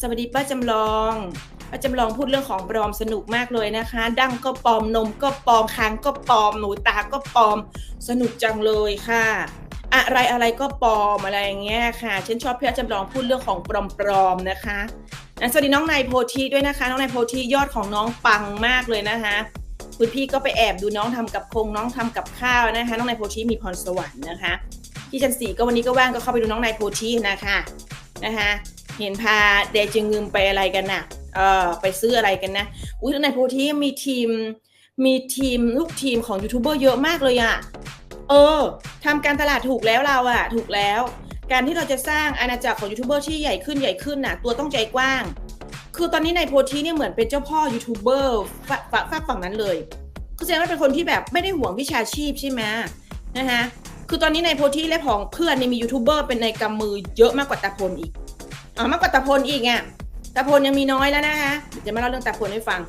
สวัสดีป้าจำลอง ป้าจำลองพูดเรื่องของปลอมสนุกมากเลยนะคะ ดั้งก็ปลอมนมก็ปลอมคางก็ปลอมหนูตาก็ปลอมสนุกจังเลยค่ะ อะไรอะไรก็ปลอมอะไรอย่างเงี้ยค่ะฉันชอบพี่จำลองพูดเรื่องของปลอมๆนะคะอะสวัสดีน้องนายโพธิด้วยนะคะ น้องนายโพธิยอดของน้องปังมากเลยนะคะคุณพี่ก็ไปแอบดูน้องทำกับคงน้องทำกับข้าวนะคะ น้องนายโพธิมีพรสวรรค์นะคะที่ชันสีก็วันนี้ก็ว่างก็เข้าไปดูน้องนายโพธินะคะนะคะ เห็นพาเดจึงงึมไปอะไรกันน่ะ เออไปซื้ออะไรกันนะ อุ้ยน้องนโพธิมีทีม มีทีมลูกทีมของยูทูบเบอร์เยอะมากเลยอะ่ะ เออทำการตลาดถูกแล้วเราอะถูกแล้ว การที่เราจะสร้างอาณาจักรของยูทูบเบอร์ที่ใหญ่ขึ้นใหญ่ขึ้นน่ะ ตัวต้องใจกว้าง คือตอนนี้ในโพธิเนี่ยเหมือนเป็นเจ้าพ่อยูทูบเบอร์ฝฝฝากฝั่งนั้นเลยคือแสดงว่าเป็นคนที่แบบไม่ได้ห่วงวิชาชีพใช่ไหมนะคะคือตอนนี้ในโพธิและของเพื่อนนี่มียูทูบเบอร์เป็นในกำมือเยอะมากกว่าตาพลอีก อ่ามากกว่าตาพลอีกอะตาพลยังมีน้อยแล้วนะคะเดี๋ยวจะมาเล่าเรื่องตาพลให้ฟัง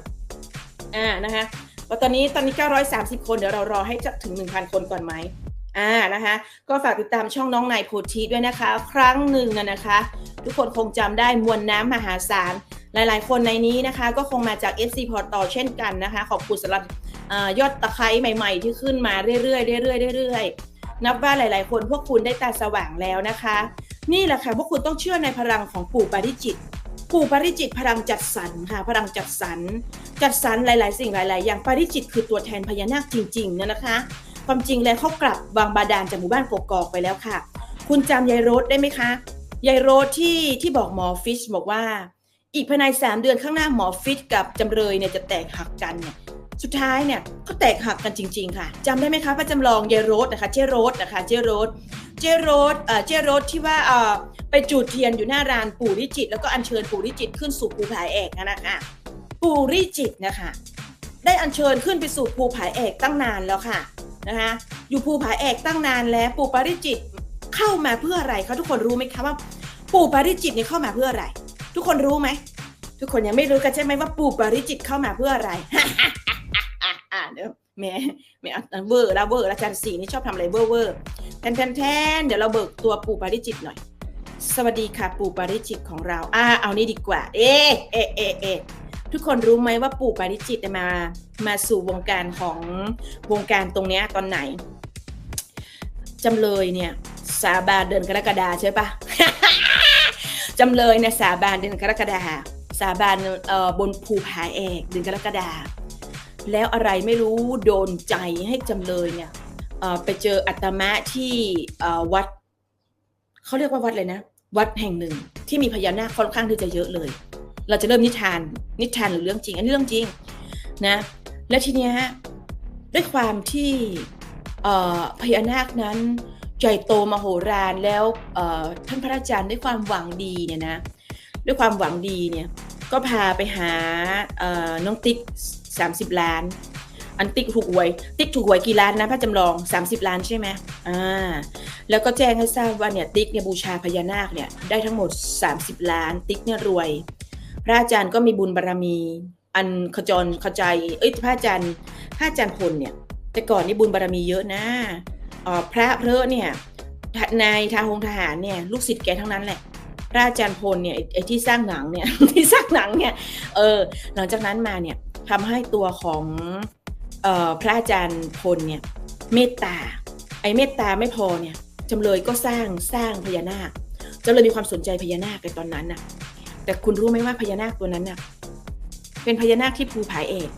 อ่านะคะว่าตอนนี้ตอนนี้ 930 คนเดี๋ยวเรารอให้จะถึง 1,000 คนก่อนไหมอ่านะคะ ก็ฝากติดตามช่องน้องนายโพธิด้วยนะคะ ครั้งหนึ่งนะนะคะ ทุกคนคงจำได้มวลน้ำมหาศาลหลายๆ คนในนี้นะคะ ก็คงมาจาก FC พอร์ตเช่นกันนะคะ ขอบคุณสำหรับอยอดตะไคร้ใหม่ ๆ ที่ขึ้นมาเรื่อยๆเรื่อยๆเรื่อยๆ นับว่าหลาย ๆ คนพวกคุณได้ตาสว่างแล้วนะคะ นี่แหละค่ะพวกคุณต้องเชื่อในพลังของปู่ปาริจิตปู่ปาริจิตพลังจัดสรรค่ะพลังจัดสรรจัดสรรหลาย ๆ สิ่งหลาย ๆ อย่างปาริจิตคือตัวแทนพญานาคจริง ๆ นะนะคะความจริงแล้วเขากลับบางบาดาลจากหมู่บ้านกกอกไปแล้วค่ะ คุณจำยายโรสได้ไหมคะยายโรสที่ที่บอกหมอฟิชบอกว่า อีกภายในสามเดือนข้างหน้าหมอฟิชกับจำเลยเนี่ยจะแตกหักกันเนี่ย สุดท้ายเนี่ยก็แตกหักกันจริง ๆ ค่ะจำได้ไหมคะพระจำลองเยโรสนะคะเจโรสนะคะเจโรสเจโรสเอ่อเจโรสที่ว่าเอ่อไปจุดเทียนอยู่หน้ารานปู่ริจิต แล้วก็อัญเชิญปู่ริจิตขึ้นสู่ภูผาแอกนะคะปู่ริจิตนะคะได้อัญเชิญขึ้นไปสู่ภูผาแอกตั้งนานแล้วค่ะนะคะอยู่ภูผาแอกตั้งนานแล้วปู่ปาริจิตเข้ามาเพื่ออะไรคะทุกคนรู้ไหมคะว่า ปู่ปาริจิตเนี่ยเข้ามาเพื่ออะไร ทุกคนรู้ไหมทุกคนยังไม่รู้กันใช่ไหมว่าปู่ปาริจิตเข้ามาเพื่ออะไร อ่าเดี๋ยวแม่แม่เวอร์ล้วเวอร์ล้วอาจารสีนี่ชอบทำอะไรเวอร์เวอร์แทนแทนแทนเดี๋ยวเราเบิกตัวปู่ปาริจิตหน่อย สวัสดีค่ะปู่ปาริจิตของเรา อ่าเอานี่ดีกว่า เอะเอะเอะเอะทุกคนรู้ไหมว่าปู่ปาริจิตมา มาสู่วงการของวงการตรงเนี้ยตอนไหนจำเลยเนี่ยสาบานเดือนกรกฎาใช่ปะจำเลยเนี่ยสาบานเดือนกรกฎาสาบานเอ่อบนภูผาแอกเดือนกรกฎา แล้วอะไรไม่รู้โดนใจให้จำเลยเนี่ยไปเจออัตมะที่วัดเขาเรียกว่าวัดเลยนะ วัดแห่งหนึ่งที่มีพญานาคค่อนข้างที่จะเยอะเลย เราจะเริ่มนิทาน นิทานหรือเรื่องจริง อันนี้เรื่องจริงนะและทีเนี้ยด้วยความที่พญานาคนั้นใหญ่โตมโหฬารแล้วท่านพระอาจารย์ด้วยความหวังดีเนี่ยนะด้วยความหวังดีเนี่ยก็พาไปหาน้องติ๊ก 30 ล้าน อันติ๊กถูกหวย ติ๊กถูกหวยกี่ล้านนะพระจำลอง 30 ล้านใช่ไหมอ่าแล้วก็แจ้งให้ทราบว่าเนี่ยติ๊กเนี่ยบูชาพญานาคเนี่ยได้ทั้งหมด 30 ล้าน ติ๊กเนี่ยรวย พระอาจารย์ก็มีบุญบารรมี อันขจรขจายเอ้ยพระอาจารย์พระอาจารย์พลเนี่ยแต่ก่อนนี่บุญบารรมีเยอะนะอ่อพระเพระเนี่ยนายทาหงทหารเนี่ยลูกศิษย์แกทั้งนั้นแหละพระอาจารย์พลเนี่ยไอ้ที่สร้างหนังเนี่ยที่สร้างหนังเนี่ยเออหลังจากนั้นมาเนี่ย ทำให้ตัวของออพระอาจารย์พลเนี่ยเมตตา ไอ้เมตตาไม่พอเนี่ยจำเลยก็สร้างสร้างพญานาคจำเลยมีความสนใจพญานาคในตอนนั้นน่ะ แต่คุณรู้ไหมว่าพญานาคตัวนั้นน่ะ เป็นพญานาคที่ภูผาเอก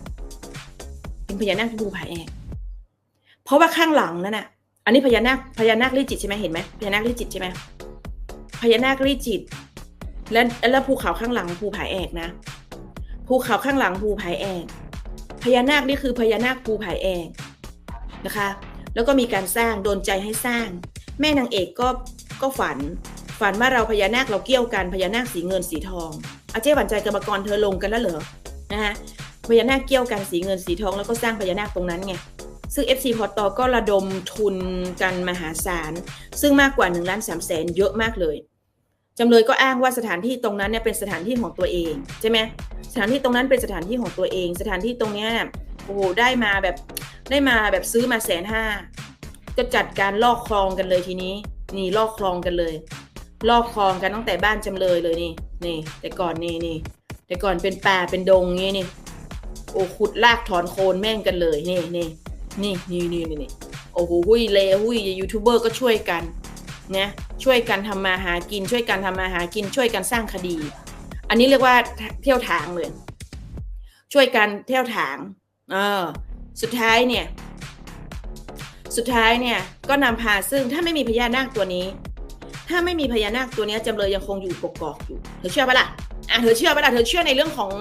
เป็นพญานาคที่ภูผาเอกเพราะว่าข้างหลังนั่นน่ะ อันนี้พญานาคพญานาคลิจิตใช่ไหมเห็นไหมพญานาคลิจิตใช่ไหมพญานาคลิจิต และแล้วภูเขาข้างหลังภูผาแอกนะ ภูเขาข้างหลังภูผาแอกพญานาคนี่คือพญานาคภูผาแอกนะคะ แล้วก็มีการสร้างโดนใจให้สร้าง แม่นางเอกก็ก็ฝัน ฝันว่าเราพญานาคเราเกี่ยวกันพญานาคสีเงินสีทองอาเจ๊หวันใจกรรมกรเธอลงกันแล้วเหรอนะคะพญานาคเกี่ยวกันสีเงินสีทองแล้วก็สร้างพญานาคตรงนั้นไงซึ่ง FC พอตอก็ระดมทุนกันมหาศาล ซึ่งมากกว่า1ล้าน3แสนเยอะมากเลย จำเลยก็อ้างว่าสถานที่ตรงนั้นเนี่ยเป็นสถานที่ของตัวเองใช่ไหมสถานที่ตรงนั้นเป็นสถานที่ของตัวเอง สถานที่ตรงเนี้ยโอ้โหได้มาแบบได้มาแบบซื้อมาแสนห้าก็จัดการลอกคลองกันเลยทีนี้ นี่ลอกคลองกันเลย ลอกคลองกันตั้งแต่บ้านจำเลยเลยนี่นี่ แต่ก่อนนี่นี่แต่ก่อนเป็นป่าเป็นดงงี้นี่โอ้ขุดลากถอนโคนแม่งกันเลยนี่นี่นี่นี่นี่นี่นี่โอ้โหหุยเลหุยยูทูบเบอร์ก็ช่วยกัน นะช่วยกันทำมาหากิน ช่วยกันทำมาหากิน ช่วยกันสร้างคดี อันนี้เรียกว่าเที่ยวถางเลย ช่วยกันเที่ยวถางเออสุดท้ายเนี่ย สุดท้ายเนี่ยก็นำพาซึ่งถ้าไม่มีพญานาคตัวนี้ ถ้าไม่มีพญานาคตัวนี้จำเลยยังคงอยู่กกอกอยู่เธอเชื่อปะล่ะอะเธอเชื่อปะล่ะเธอเชื่อในเรื่องของ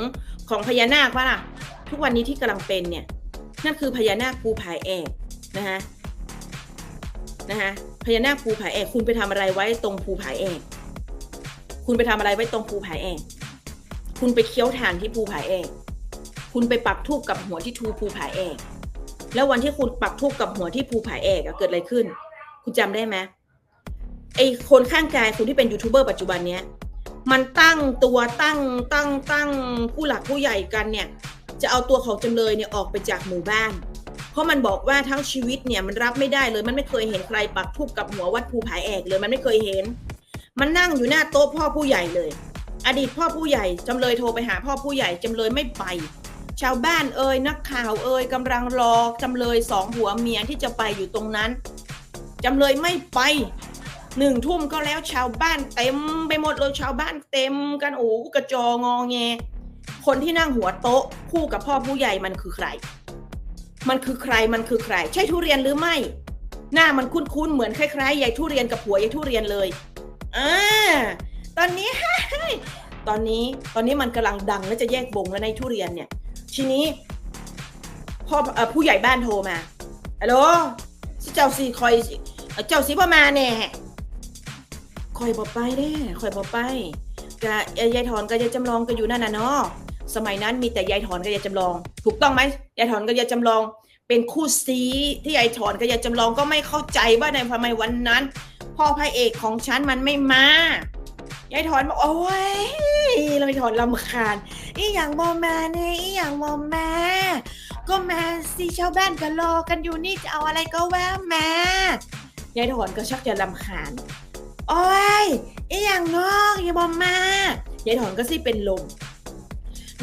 ของพญานาคปะล่ะทุกวันนี้ที่กำลังเป็นเนี่ยนั่นคือพญานาคภูผายแอกนะคะนะคะ พญานาคภูผายแอกคุณไปทำอะไรไว้ตรงภูผายแอกคุณไปทำอะไรไว้ตรงภูผายแอกคุณไปเคี้ยวถ่านที่ภูผายแอกคุณไปปักทูบกับหัวที่ทูภูผายแอกแล้ววันที่คุณปักทูบกับหัวที่ภูผายแอกเกิดอะไรขึ้น คุณจำได้ไหมไอคนข้างกายคุณที่เป็นยูทูบเบอร์ปัจจุบันเนี้ยมันตั้งตัวตั้งตั้งตั้งผู้หลักผู้ใหญ่กันเนี่ย จะเอาตัวของจำเลยเนี่ยออกไปจากหมู่บ้าน เพราะมันบอกว่าทั้งชีวิตเนี่ยมันรับไม่ได้เลย มันไม่เคยเห็นใครปักทูบกับหัววัดภูผาแอกเลย มันไม่เคยเห็น มันนั่งอยู่หน้าโต๊ะพ่อผู้ใหญ่เลย อดีตพ่อผู้ใหญ่จำเลยโทรไปหาพ่อผู้ใหญ่จำเลยไม่ไป ชาวบ้านเอ่ยนักข่าวเอ่ยกำลังรอจำเลยสองหัวเมียที่จะไปอยู่ตรงนั้นจำเลยไม่ไปหนึ่งทุ่มก็แล้วชาวบ้านเต็มไปหมดเลยชาวบ้านเต็มกันโอ้กระจองอแง คนที่นั่งหัวโต๊ะคู่กับพ่อผู้ใหญ่มันคือใคร มันคือใครมันคือใคร ใช่ทุเรียนหรือไม่ หน้ามันคุ้นๆเหมือนคล้ายๆยายทุเรียนกับผัวยายทุเรียนเลยอ่าตอนนี้ตอนนี้ตอนนี้มันกำลังดังและจะแยกวงแล้วในทุเรียนเนี่ย ทีนี้พ่ออผู้ใหญ่บ้านโทรมาฮัลโหลเจ้าสีคอย เจ้าสีพ่อมาแน่คอยบอกไปเด้คอยบอกไปกะยายถอนกับยายจำลองก็อยู่นั่นน่ะเนาะ สมัยนั้นมีแต่ยายถอนกับยายจำลอง ถูกต้องไหมยายถอนกับยายจำลอง เป็นคู่ซีที่ยายถอนกับยายจำลองก็ไม่เข้าใจว่าในทำไมวันนั้น พ่อพระเอกของฉันมันไม่มายายถอนบอกโอ้ยเราไปถอนลำคาญอีอย่างบอมาเนี่ยอีอย่างบอมาก็มาสิชาวบ้านก็รอกันอยู่นี่จะเอาอะไรก็แวะมายายถอนก็ชักจะลำคาญโอ้ยอีอย่างนอกอย่าบอมมายายถอนก็สิเป็นลม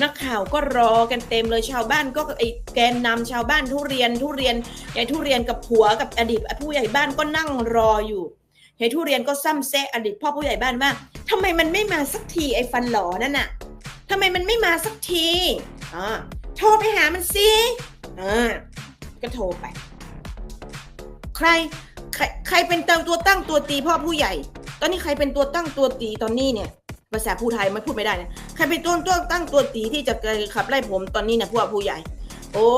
นักข่าวก็รอกันเต็มเลยชาวบ้านก็ไอแกนนำชาวบ้านทุเรียนทุเรียนยายทุเรียนกับผัวกับอดีตผู้ใหญ่บ้านก็นั่งรออยู่ยายทุเรียนก็ซ้ำแซะอดีตพ่อผู้ใหญ่บ้านว่าทำไมมันไม่มาสักทีไอ้ฟันหลอนั่นน่ะทำไมมันไม่มาสักทีอ่าโทรไปหามันสิอ่าก็โทรไป ใครใครใครเป็นตัวตั้งตัวตีพ่อผู้ใหญ่ ตอนนี้ใครเป็นตัวตั้งตัวตีตอนนี้เนี่ย ภาษาผู้ไทยมันพูดไม่ได้นะใครเป็นตัวตัวตั้งตัวตีที่จะขับไล่ผมตอนนี้เนี่ยพวกผู้ใหญ่ โอ้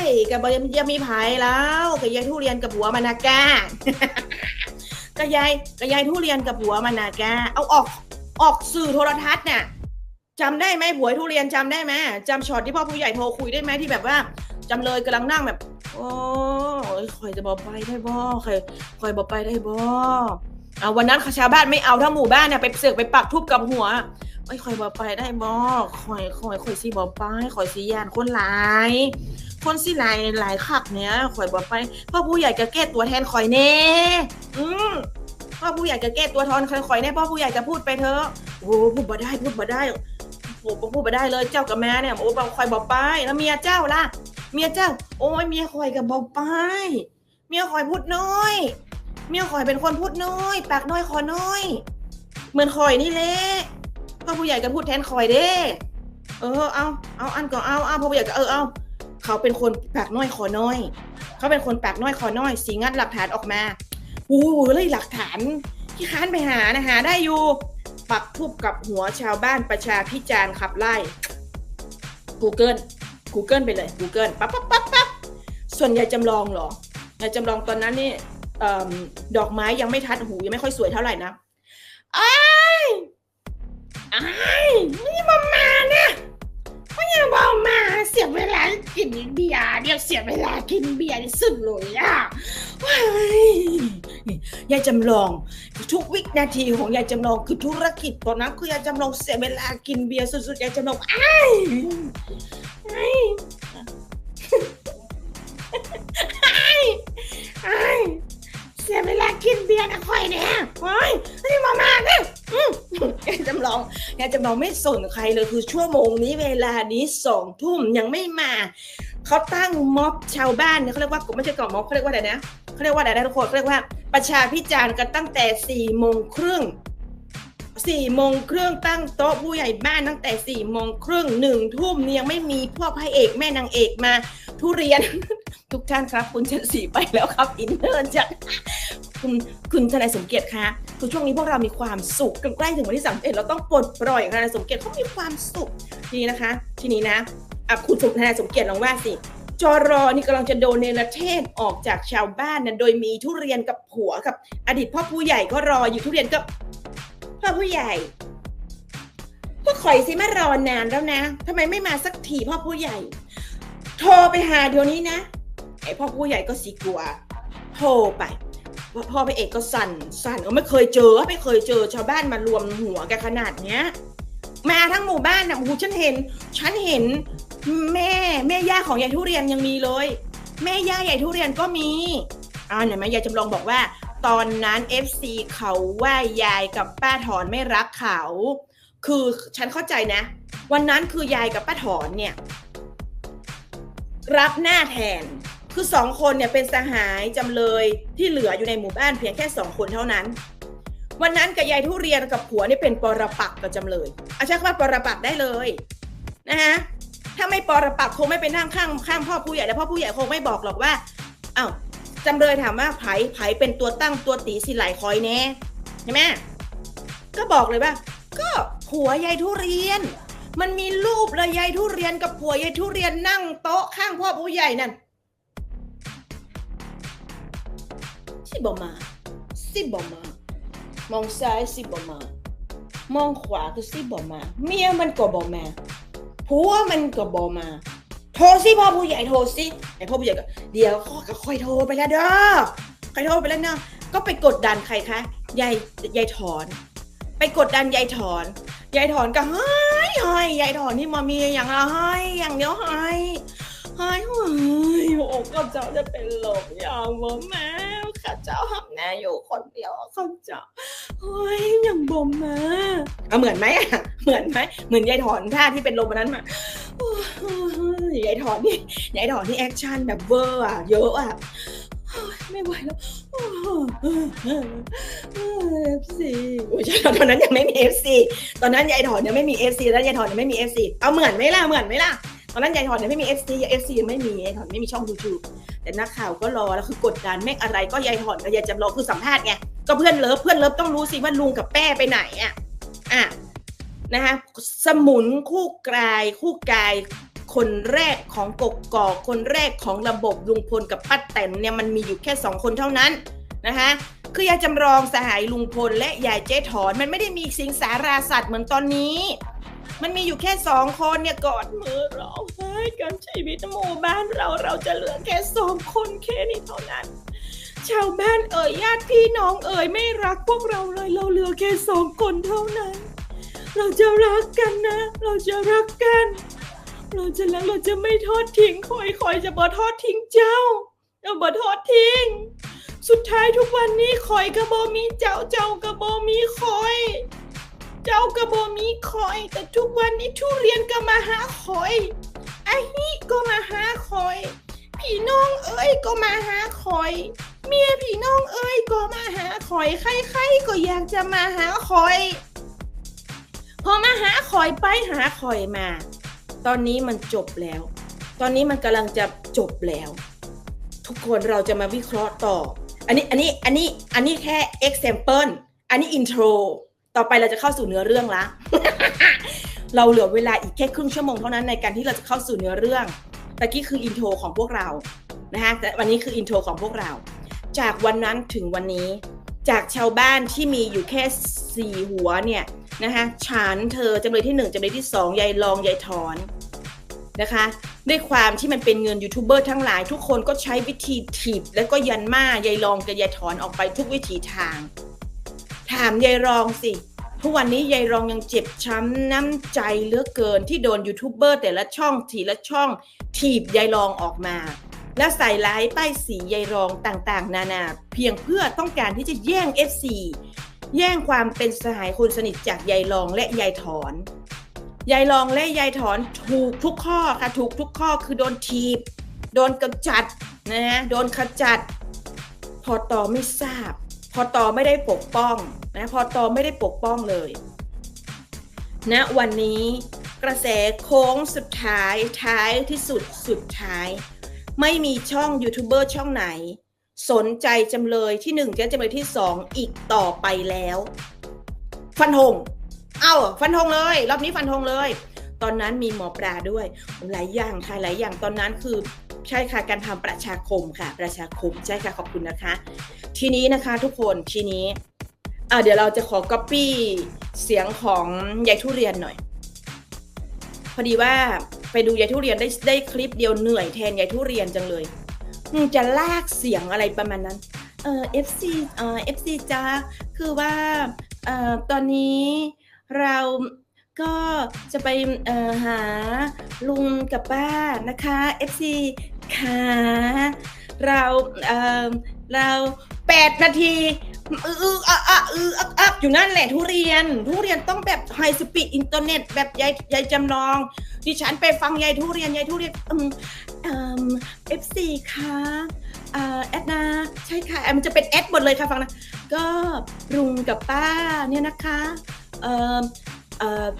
ยกับยังมีภายแล้วกับยายทุเรียนกับหัวมานาแกกับยายกับยายทุเรียนกับหัวมานาแกเอาออกออกสื่อโทรทัศน์เนี่ยจำได้ไหมผัวทุเรียนจำได้ไหมจำช็อตที่พ่อผู้ใหญ่โทรคุยได้ไหมที่แบบว่าจำเลยกำลังนั่งแบบ โอ้ยคอยจะบอกไปได้บ่คอยคอยบอกไปได้บ่ เอาวันนั้นชาวบ้านไม่เอาทั้งหมู่บ้านเนี่ยไปเสือกไปปักทุบกับหัวไอ้คอยบอกไปได้บ่คอยคอยคอยสิบอกไปคอยสิยานคนหลาย คนสิหลายหลายขักเนี้ยคอยบอกไปพ่อผู้ใหญ่จะแก้ตัวแทนคอยเน่อืมพ่อผู้ใหญ่จะแก้ตัวทอนคอยคอยแน่พ่อผู้ใหญ่จะพูดไปเถอะโอ้พูดบ่ได้พูดบ่ได้โอ้พูดบ่ได้เลยเจ้ากับแม่เนี่ยโอ้บอคอยบอกไปแล้วเมียเจ้าล่ะเมียเจ้า โอ้ยเมียคอยกับบาไป เมียคอยพูดน้อย เมียคอยเป็นคนพูดน้อย ปากน้อยคอน้อย เหมือนคอยนี่แหละพ่อผู้ใหญ่ก็พูดแทนคอยเด้เออเอาเอาอันก็เอาเอาพ่อผู้ใหญ่ก็เออเอาเขาเป็นคนปากน้อยคอน้อย เขาเป็นคนปากน้อยคอน้อย สีงัดหลักฐานออกมาโอู้เลยหลักฐานที่ค้านไปหานะหาได้อยู่ปักทุบกับหัวชาวบ้านประชาพิจารณ์ขับไล่ Google Google ไปเลย Google ปั๊บปั๊บปั๊บปั๊บส่วนยายจำลองเหรอยายจำลองตอนนั้นนี่ ดอกไม้ยังไม่ทัดหูยังไม่ค่อยสวยเท่าไหร่นะไอ้ายอ้นี่มามานี่ยไม่ยังบอกมาเสียเวลากินเบียร์เดี๋ยวเสียเวลากินเบียร์ที่สุดเลยอะว้ายยายจำลองทุกวินาทีของยายจำลองคือธุรกิจตอนนั้นคือยายจำลองเสียเวลากินเบียร์สุดๆยายจำลองอ้ายอ้ายอ้ายอ้ สียเวลากินเบียร์นะค่อยเนี่ยโอ้ยนี่มามาเนี่ยอืมยายจำลองยายจำลองไม่สนใครเลยคือชั่วโมงนี้เวลานี้สองทุ่มยังไม่มาเขาตั้งม็อบชาวบ้านเนี่ยเขาเรียกว่าไม่ใช่ก่อนม็อบเขาเรียกว่าอะไรนะเขาเรียกว่าอะไรนะทุกคนเขาเรียกว่าประชาพิจารณ์กันตั้งแต่สี่โมงครึ่งสี่โมงครึ่งตั้งโต๊ะผู้ใหญ่บ้านตั้งแต่สี่โมงครึ่งหนึ่งทุ่มเนี่ยยังไม่มีพวกพระเอกแม่นางเอกมา ทุเรียน ทุกท่านครับ คุณเชนสีไปแล้วครับ อินเนอร์จากคุณคุณทนายสมเกียรติคะคือช่วงนี้พวกเรามีความสุขใกล้ถึงวันที่สามเอ็ดเราต้องปลดปล่อยทนายสมเกียรติเขามีความสุขทีนี้นะคะ ทีนี้นะอะคุณสมทนายสมเกียรติลองว่าสิจอรอนี่กำลังจะโดนเนรเทศออกจากชาวบ้านนะโดยมีทุเรียนกับผัวกับ อดีตพ่อผู้ใหญ่ก็รออยู่ทุเรียนกับพ่อผู้ใหญ่พวกข่อยสิมารอนานแล้วนะทำไมไม่มาสักทีพ่อผู้ใหญ่ โทรไปหาเดี๋ยวนี้นะไอพ่อผู้ใหญ่ก็สีกลัวโทรไปพ่อพ่อพระเอกก็สั่นสั่นก็ไม่เคยเจอไม่เคยเจอชาวบ้านมารวมหัวกันขนาดเนี้ยมาทั้งหมู่บ้านนะโอ้โหฉันเห็น ฉันเห็นแม่แม่ย่าของยายทุเรียนยังมีเลย แม่ย่ายายทุเรียนก็มีอ่าเห็นไหมยายจำลองบอกว่า ตอนนั้น FC เขาว่ายายกับป้าถอนไม่รักเขา คือฉันเข้าใจนะ วันนั้นคือยายกับป้าถอนเนี่ย รับหน้าแทน คือสองคนเนี่ยเป็นสหายจำเลยที่เหลืออยู่ในหมู่บ้านเพียงแค่สองคนเท่านั้น วันนั้นกับยายทุเรียนกับผัวนี่เป็นปรปักกับจำเลยเอาใช้คำว่าปรปักได้เลยนะฮะถ้าไม่ปรปักคงไม่ไปนั่งข้างข้างพ่อผู้ใหญ่แล้วพ่อผู้ใหญ่คงไม่บอกหรอกว่าอ้าวจำเลยถามว่าไผไผเป็นตัวตั้งตัวตีสิไหลคอยแน่ใช่ไหมก็บอกเลยว่า ก็ผัวยายทุเรียน มันมีรูปเลยยายทุเรียนกับผัวยายทุเรียนนั่งโต๊ะข้างพ่อผู้ใหญ่นั่นสิบอมาสิบอมามองซ้ายสิบอมามองขวาคือสิบอมา เมียมันก็บอมาผัวมันก็บอมา โทรสิพ่อผู้ใหญ่โทรสิไอพ่อผู้ใหญ่ก็เดี๋ยวข้อก็ค่อยโทรไปแล้วเด้อค่อยโทรไปแล้วเนาะก็ไปกดดันใครคะยายยายถอน ไปกดดันยายถอน ยายถอนก็ให้ให้ยายถอนนี่มามีอย่างละให้อย่างเดียวให้ให้ให้โอ้ข้าเจ้าจะเป็นลมอย่างบ่แม่ข้าเจ้าหับแน่อยู่คนเดียวข้าเจ้าเฮ้ยอย่างบ่มาเอาเหมือนไหมเหมือนไหมเหมือนยายถอนท่าที่เป็นลมวันนั้นมายายถอนนี่ยายถอนนี่แอคชั่นแบบเวอร์อะเยอะอะ ไม่ไหวแล้วเอฟซีโอ้ยตอนนั้นยังไม่มีเอฟซีตอนนั้นยายถอนยังไม่มีเอฟซีแล้วยายถอนยังไม่มีเอฟซีเอาเหมือนไหมล่ะเหมือนไหมล่ะตอนนั้นยายถอนยังไม่มีเอฟซีเอฟซียังไม่มียายถอนไม่มีช่องยูทูบแต่นักข่าวก็รอแล้วคือกดดันแม่งอะไรก็ยายถอนกับยายจำลองคือสัมภาษณ์ไงก็เพื่อนเลิฟเพื่อนเลิฟต้องรู้สิว่าลุงกับแป้ไปไหนอะอะนะคะสมุนคู่กายคู่กาย คนแรกของกกกอกคนแรกของระบบลุงพลกับป้าแตนเนี่ยมันมีอยู่แค่สองคนเท่านั้นนะคะคือยายจำลองสหายลุงพลและยายเจ๊ถอนมันไม่ได้มีสิงสาราสัตว์เหมือนตอนนี้ มันมีอยู่แค่สองคนเนี่ยกอดมือร้องไห้กันชีวิตหมู่บ้านเราเราจะเหลือแค่สองคนแค่นี้เท่านั้น ชาวบ้านเอ่ยญาติพี่น้องเอ่ยไม่รักพวกเราเลยเราเหลือแค่สองคนเท่านั้น เราจะรักกันนะ เราจะรักกัน เราจะรักเราจะไม่ทอดทิ้งคอยคอยจะบ่ทอดทิ้งเจ้าเราบ่ทอดทิ้ง สุดท้ายทุกวันนี้คอยกระบอมีเจ้าเจ้ากระบอมีคอย เจ้ากระบอมีคอย แต่ทุกวันนี้ทุเรียนก็มาหาคอยไอ้นี่ก็มาหาคอยพี่น้องเอ้ยก็มาหาคอย เมียพี่น้องเอ้ยก็มาหาคอยใครๆก็อยากจะมาหาคอย พอมาหาคอยไปหาคอยมา ตอนนี้มันจบแล้ว ตอนนี้มันกำลังจะจบแล้ว ทุกคนเราจะมาวิเคราะห์ต่อ อันนี้อันนี้อันนี้อันนี้แค่ example อันนี้ intro ต่อไปเราจะเข้าสู่เนื้อเรื่องละ เราเหลือเวลาอีกแค่ครึ่งชั่วโมงเท่านั้นในการที่เราจะเข้าสู่เนื้อเรื่องต่กี้คืออินโทรของพวกเรา นะคะแต่วันนี้คืออินโทรของพวกเรา จากวันนั้นถึงวันนี้ จากชาวบ้านที่มีอยู่แค่สี่หัวเนี่ยนะคะฉันเธอจำเลยที่หนึ่งจำเลยที่สองยายรองยายถอนนะคะด้วยความที่มันเป็นเงินยูทูบเบอร์ทั้งหลาย ทุกคนก็ใช้วิธีถีบ แล้วก็ยันมายายรองกับยายถอนออกไปทุกวิถีทาง ถามยายรองสิทุกวันนี้ยายรองยังเจ็บช้ำน้ำใจเหลือเกินที่โดนยูทูบเบอร์แต่ละช่องทีละช่องถีบยายรองออกมา และใส่ร้ายป้ายสียายรองต่างๆ นานาเพียงเพื่อต้องการที่จะแย่ง FC แย่งความเป็นสหายคนสนิทจากยายรองและยายถอนยายรองและยายถอนถูกทุกข้อค่ะถูกทุกข้อคือโดนทีบ โดนกำจัดนะฮะโดนขจัด พอต่อไม่ทราบ พอต่อไม่ได้ปกป้องนะพอต่อไม่ได้ปกป้องเลยณนะวันนี้กระแสโค้งสุดท้ายท้ายที่สุดสุดท้าย ไม่มีช่องยูทูบเบอร์ช่องไหน สนใจจำเลยที่หนึ่งและจำเลยที่สองอีกต่อไปแล้ว ฟันธงเอ้าฟันธงเลยรอบนี้ฟันธงเลย ตอนนั้นมีหมอปลาด้วยหลายอย่างค่ะหลายอย่างตอนนั้นคือใช่ค่ะการทำประชาคมค่ะ ประชาคมใช่ค่ะขอบคุณนะคะ ทีนี้นะคะทุกคนทีนี้อ่าเดี๋ยวเราจะขอก๊อปปี้เสียงของยายทุเรียนหน่อย พอดีว่า ไปดูยายทุเรียนได้ได้คลิปเดียวเหนื่อยแทนยายทุเรียนจังเลยจะลากเสียงอะไรประมาณนั้น เออ FC เออ FC จ้าคือว่าเอ่อตอนนี้เราก็จะไปหาลุงกับป้านะคะ FC ค่ะ เรา เราแปดนาทีอืออืออะอะอืออักอักอยู่นั่นแหละทุเรียน ทุเรียนต้องแบบไฮสปีดอินเทอร์เน็ตแบบยายยายจำลองดิฉันไปฟังยายทุเรียนยายทุเรียนอืมอืม FC ค่ะอ่าแอดนาใช่ค่ะมันจะเป็นแอดหมดเลยค่ะฟังนะ ก็ลุงกับป้าเนี่ยนะคะอ่อเอ่อ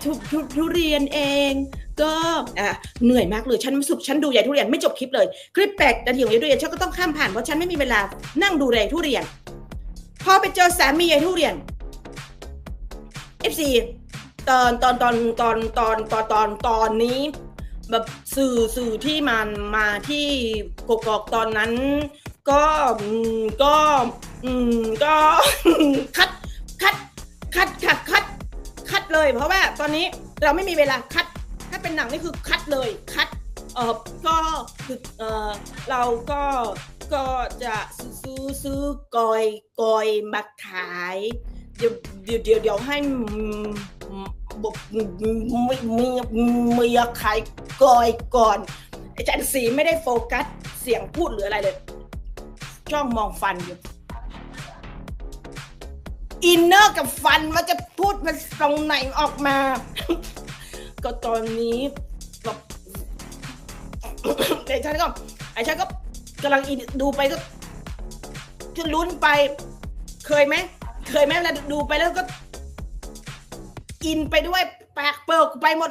ทุทุทุเรียนเอง ก็อะเหนื่อยมากเลยฉันสุกฉันดูยายทุเรียนไม่จบคลิปเลย คลิปแปดนาทีของยายทุเรียนฉันก็ต้องข้ามผ่านเพราะฉันไม่มีเวลานั่งดูแลทุเรียน พอไปเจอสามียายทุเรียน FC ตอนตอนตอนตอนตอนตอนตอนตอนนี้แบบสื่อสื่อที่มันมาที่กกอกตอนนั้น ก็ก็อืมก็คัดคัดคัดค่ะ คัดเลย เพราะว่าตอนนี้เราไม่มีเวลาคัด ถ้าเป็นหนังนี่คือคัดเลยคัดเออก็คือเออเราก็ก็จะซื้อซื้อกอยกอยมาขาย เดี๋ยวเดี๋ยวเดี๋ยวเดี๋ยวให้บอกมีมีมียขายกอยก่อนอาจารย์สีไม่ได้โฟกัสเสียงพูดหรืออะไรเลย จ้องมองฟันอยู่ อินเนอร์กับฟันมันจะพูดมันตรงไหนออกมา ก็ตอนนี้แบบไอ้ฉันก็ไอ้ฉันก็กำลังอินดูไปก็จะลุ้นไป เคยไหมเคยไหมเวลาดูไปแล้วก็ อินไปด้วยปากเปิกไปหมด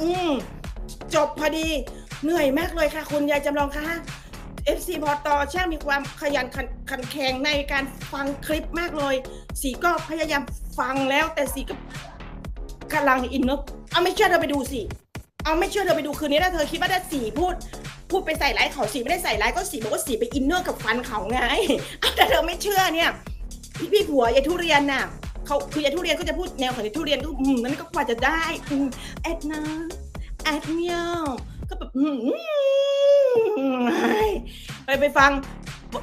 อืมจบพอดี เหนื่อยมากเลยค่ะ คุณยายจำลองค่ะ FC พอตอช่างมีความขยันขันขันแข็งในการฟังคลิปมากเลย สีก็พยายามฟังแล้ว แต่สีก็กำลังอินเนอะเอาไม่เชื่อเธอไปดูสิ เอาไม่เชื่อเธอไปดูคืนนี้ถ้าเธอคิดว่าได้สีพูด พูดไปใส่ร้ายเขาสีไม่ได้ใส่ร้ายก็สีบอกว่าสีไปอินเนอร์กับฟันเขาไงเอาแต่เธอไม่เชื่อเนี่ย พี่พี่ผัวยายทุเรียนน่ะเขาคือยายทุเรียนก็จะพูดแนวของยายทุเรียนก็อืมมันก็กว่าจะได้อืมแอดนะแอดเมียวก็แบบอืม ไปไปฟัง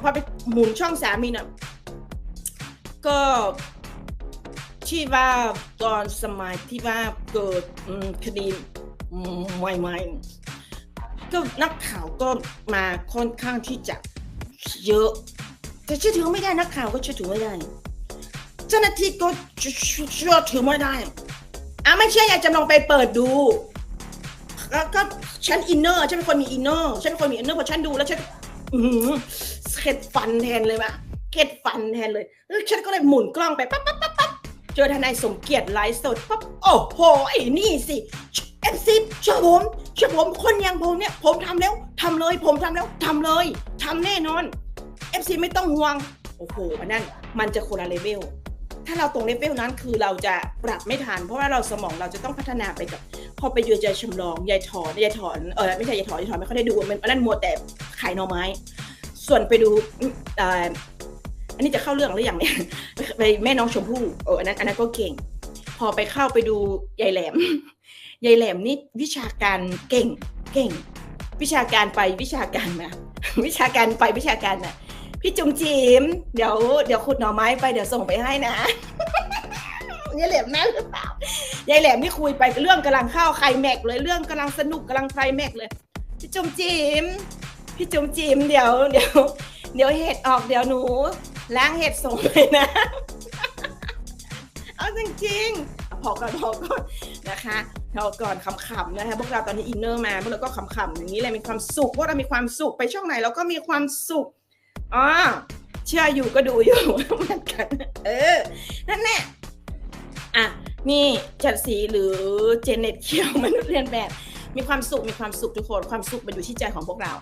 พอไปหมุนช่องสามีน่ะก็ที่ว่าตอนสมัยที่ว่าเกิดคดีใหม่ๆก็นักข่าวก็มาค่อนข้างที่จะเยอะ แต่เชื่อถือไม่ได้นักข่าวก็เชื่อถือไม่ได้ เจ้าหน้าที่ก็เชื่อถือไม่ได้อะไม่เชื่ออยากจะลองไปเปิดดู แล้วก็ฉันอินเนอร์ฉันเป็นคนมีอินเนอร์ฉันเป็นคนมีอินเนอร์พอฉันดูแล้วฉันเข็ดฟันแทนเลยว่ะเข็ดฟันแทนเลยแล้วฉันก็เลยหมุนกล้องไปปั๊บปั๊บปั๊บปั๊บเจอทนายสมเกียรติไลฟ์สดปั๊บโอ้โหไอ้นี่สิเอฟซีเชื่อผมเชื่อผมคนอย่างผมเนี่ย ผมทำแล้วทำเลย ผมทำแล้วทำเลยทำแน่นอนเอฟซีไม่ต้องห่วงโอ้โหอันนั้นมันจะคนละเลเวล ถ้าเราตรงเลเวลนั้นคือเราจะปรับไม่ทัน เพราะว่าเราสมองเราจะต้องพัฒนาไปกับพอไปเยือนยายชำลองยายถอนยายถอนเออไม่ใช่ยายถอนยายถอนไม่ค่อยได้ดูมันนนั้นมัวแต่ขายหน่อไม้ ส่วนไปดูอันนี้จะเข้าเรื่องหรือยังเนี่ยไปแม่น้องชมพู่เอออันนั้นอันนั้นก็เก่ง พอไปเข้าไปดูยายแหลมยายแหลมนี่วิชาการเก่งเก่ง วิชาการไปวิชาการมาวิชาการไปวิชาการน่ะ พี่จุ๋มจิ๋มเดี๋ยวเดี๋ยวขุดหน่อไม้ไปเดี๋ยวส่งไปให้นะยายแหลมนั่หรือเปล่ายายแหลมนี่คุยไปเรื่องกำลังเข้าไคลแม็กเลยเรื่องกำลังสนุกกำลังไคลแม็กเลย พี่จุ๋มจิ๋มพี่จุ๋มจิ๋มเดี๋ยวเดี๋ยวเดี๋ยวเห็ดออกเดี๋ยวหนูล้างเห็ดส่งเลยนะ เอาจริงๆพอก่อนพอก่อนนะคะพอก่อนขำๆนะคะพวกเราตอนนี้อินเนอร์มาพวกเราก็ขำๆอย่างนี้เลยมีความสุขพวกเรามีความสุขไปช่องไหนเราก็มีความสุข อ๋อเชื่ออยู่ก็ดูอยู่เหมือนกัน เออ นั่นแหละอะนี่จัดสีหรือเจเน็ตเขียวมนุษย์เรียนแบบ มีความสุขมีความสุขทุกคนความสุขมันอยู่ที่ใจของพวกเรา